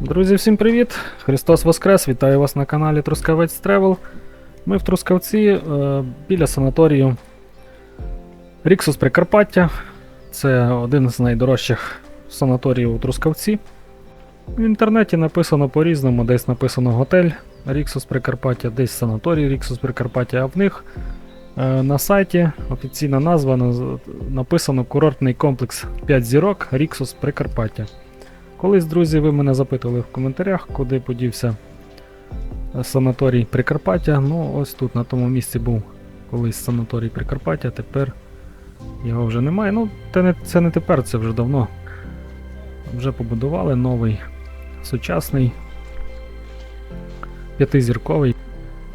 Друзі, всім привіт! Христос Воскрес! Вітаю вас на каналі Трускавець Тревел. Ми в Трускавці е, біля санаторію Ріксус Прикарпаття. Це один з найдорожчих санаторіїв у Трускавці. В інтернеті написано по-різному, десь написано готель Ріксус Прикарпаття, десь санаторій Ріксус Прикарпаття, а в них е, на сайті офіційна назва написано курортний комплекс 5 зірок Ріксус Прикарпаття. Колись, друзі, ви мене запитували в коментарях, куди подівся е, санаторій Прикарпаття. Ну, ось тут, на тому місці був колись санаторій Прикарпаття, тепер його вже немає. Ну, це не, це не тепер, це вже давно. Вже побудували новий сучасний п'ятизірковий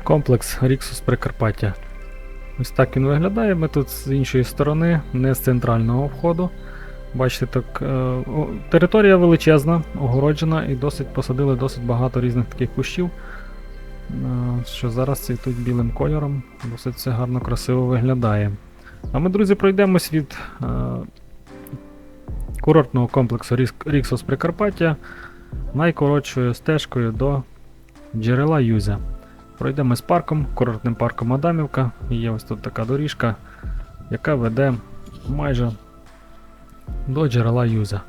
комплекс Ріксус Прикарпаття. Ось так він виглядає. Ми тут з іншої сторони, не з центрального входу. Бачите, так, е, територія величезна, огороджена і досить посадили досить багато різних таких кущів, е, що зараз цвітуть білим кольором. Досить все гарно, красиво виглядає. А ми, друзі, пройдемось від е, курортного комплексу Ріксос Прикарпаття найкоротшою стежкою до джерела Юзя. Пройдемось парком, курортним парком Адамівка. І є ось тут така доріжка, яка веде майже до джерела Юза.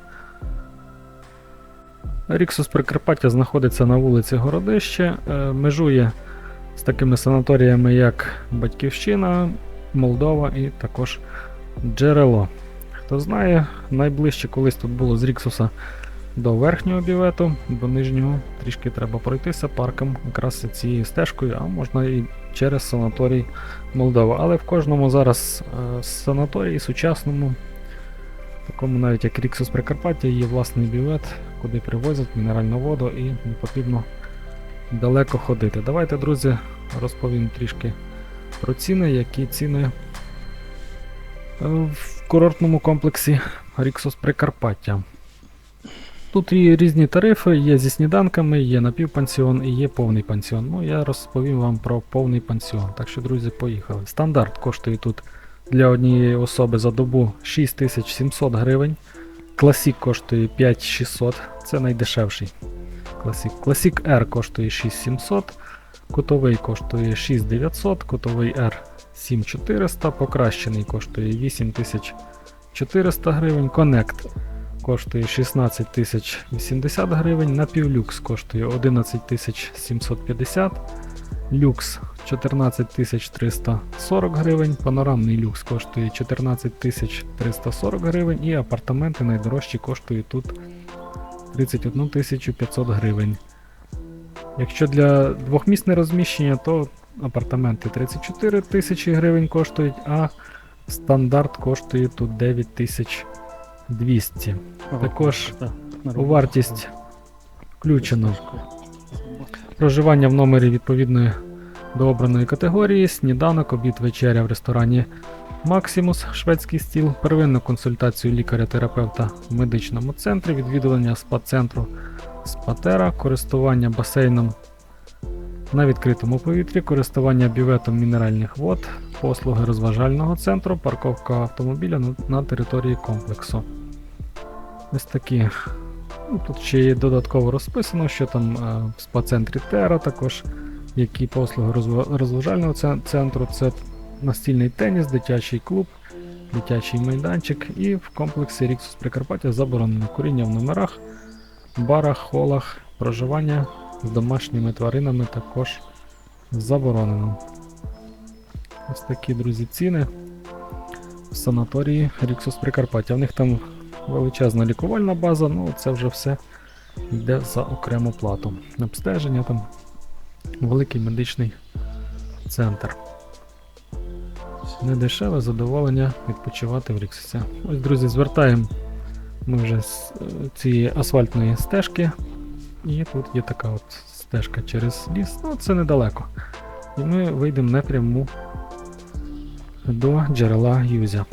Ріксус Прикарпаття знаходиться на вулиці Городище, е, межує з такими санаторіями, як Батьківщина, Молдова і також Джерело. Хто знає, найближче колись тут було з Ріксуса до верхнього бівету, до нижнього трішки треба пройтися парком якраз цією стежкою, а можна і через санаторій Молдова. Але в кожному зараз е, санаторії сучасному такому навіть як Ріксус Прикарпаття є власний бювет, куди привозять мінеральну воду і не потрібно далеко ходити. Давайте, друзі, розповім трішки про ціни, які ціни е, в курортному комплексі Ріксус Прикарпаття. Тут є різні тарифи, є зі сніданками, є напівпансіон і є повний пансіон. Ну, я розповім вам про повний пансіон. Так що, друзі, поїхали. Стандарт коштує тут для однієї особи за добу 6700 гривень. Класік коштує 5600, це найдешевший. Класік. Класік R коштує 6700, кутовий коштує 6900, кутовий R 7400, покращений коштує 8400 гривень. Connect коштує 16 080 гривень, напівлюкс коштує 11 750 люкс 14 340 гривень, панорамний люкс коштує 14 340 гривень і апартаменти найдорожчі коштують тут 31 500 гривень. Якщо для двохмісне розміщення, то апартаменти 34 тисячі гривень коштують, а стандарт коштує тут 9200. Також у вартість включено проживання в номері відповідної до обраної категорії, сніданок, обід, вечеря в ресторані Максимус, шведський стіл, первинну консультацію лікаря-терапевта в медичному центрі, відвідування спа-центру Спатера, користування басейном на відкритому повітрі, користування бюветом мінеральних вод, послуги розважального центру, парковка автомобіля на- території комплексу. Ось такі. Ну, тут ще є додатково розписано, що там е, в спа-центрі Тера також, які послуги розважального центру. Це настільний теніс, дитячий клуб, дитячий майданчик і в комплексі Ріксус Прикарпаття заборонено куріння в номерах, барах, холах, проживання з домашніми тваринами також заборонено. Ось такі, друзі, ціни в санаторії Ріксус Прикарпаття. В них там величезна лікувальна база, ну це вже все йде за окрему плату. Обстеження там, великий медичний центр. Недешеве задоволення відпочивати в Ріксусі. Ось, друзі, звертаємо ми вже з е, цієї асфальтної стежки. І тут є така от стежка через ліс. Ну, це недалеко. І ми вийдемо напряму до джерела Юзя.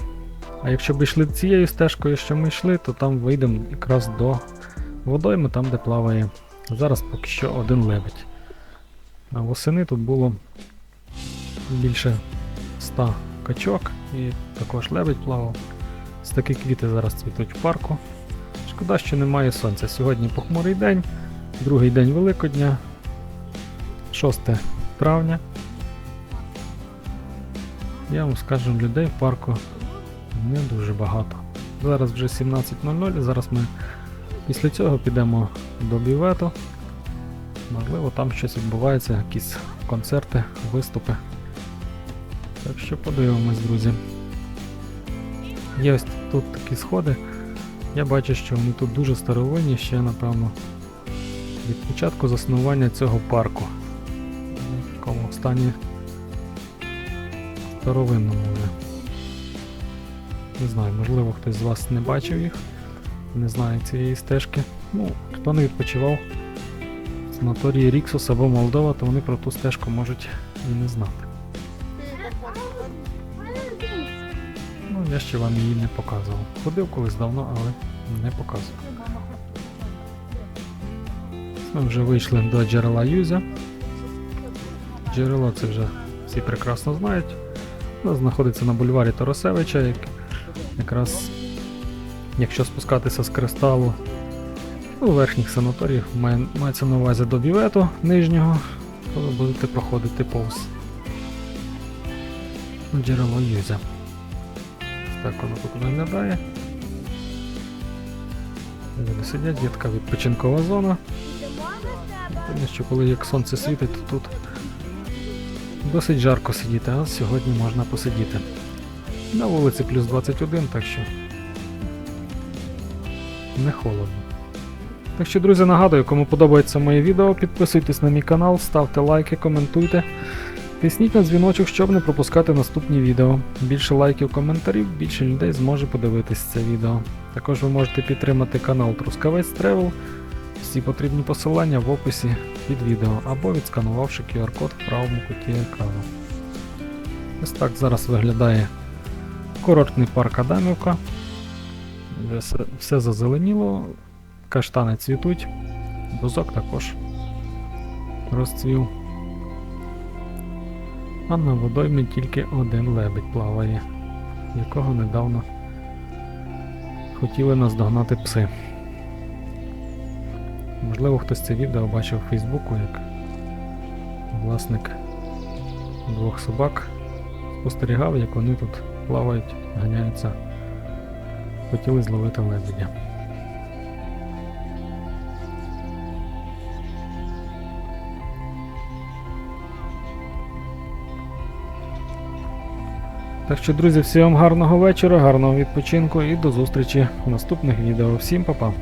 А якщо б йшли цією стежкою, що ми йшли, то там вийдемо якраз до водойми, там де плаває. Зараз поки що один лебедь. А восени тут було більше 100 качок і також лебедь плавав. Ось такі квіти зараз цвітуть в парку. Шкода, що немає сонця. Сьогодні похмурий день, Другий день Великодня, 6 травня. Я вам скажу, людей в парку не дуже багато. Зараз вже 17.00, зараз ми після цього підемо до бювету. Можливо, там щось відбувається, якісь концерти, виступи. Так що подивимось, друзі. Є ось тут такі сходи. Я бачу, що вони тут дуже старовинні, ще, напевно, від початку заснування цього парку. В такому стані старовинному. Не знаю, можливо, хтось з вас не бачив їх, не знає цієї стежки. Ну, хто не відпочивав санаторії Ріксус або Молдова, то вони про ту стежку можуть і не знати. Ну, я ще вам її не показував. Ходив колись давно, але не показував. Ми вже вийшли до джерела Юзя. Джерело це вже всі прекрасно знають. Воно знаходиться на бульварі Тарасевича, як, якраз якщо спускатися з кристалу у верхніх санаторіях, мається на увазі до бівету нижнього, то ви будете проходити повз джерело Юзя. Так воно тут виглядає. Люди сидять, є така відпочинкова зона. Тому що коли як сонце світить, то тут досить жарко сидіти, а сьогодні можна посидіти. На вулиці плюс 21, так що не холодно. Так що, друзі, нагадую, кому подобається моє відео, підписуйтесь на мій канал, ставте лайки, коментуйте. Тисніть на дзвіночок, щоб не пропускати наступні відео. Більше лайків, коментарів, більше людей зможе подивитись це відео. Також ви можете підтримати канал Трускавець Тревел. Всі потрібні посилання в описі під відео або відсканувавши QR-код в правому куті екрану. Ось так зараз виглядає курортний парк Адамівка. Все, все зазеленіло, каштани цвітуть, бузок також розцвів. А на водоймі тільки один лебедь плаває, якого недавно хотіли наздогнати пси. Можливо, хтось це відео бачив у Фейсбуку, як власник двох собак спостерігав, як вони тут плавають, ганяються. Хотіли зловити лебедя. Так що, друзі, всім гарного вечора, гарного відпочинку і до зустрічі в наступних відео. Всім па-па!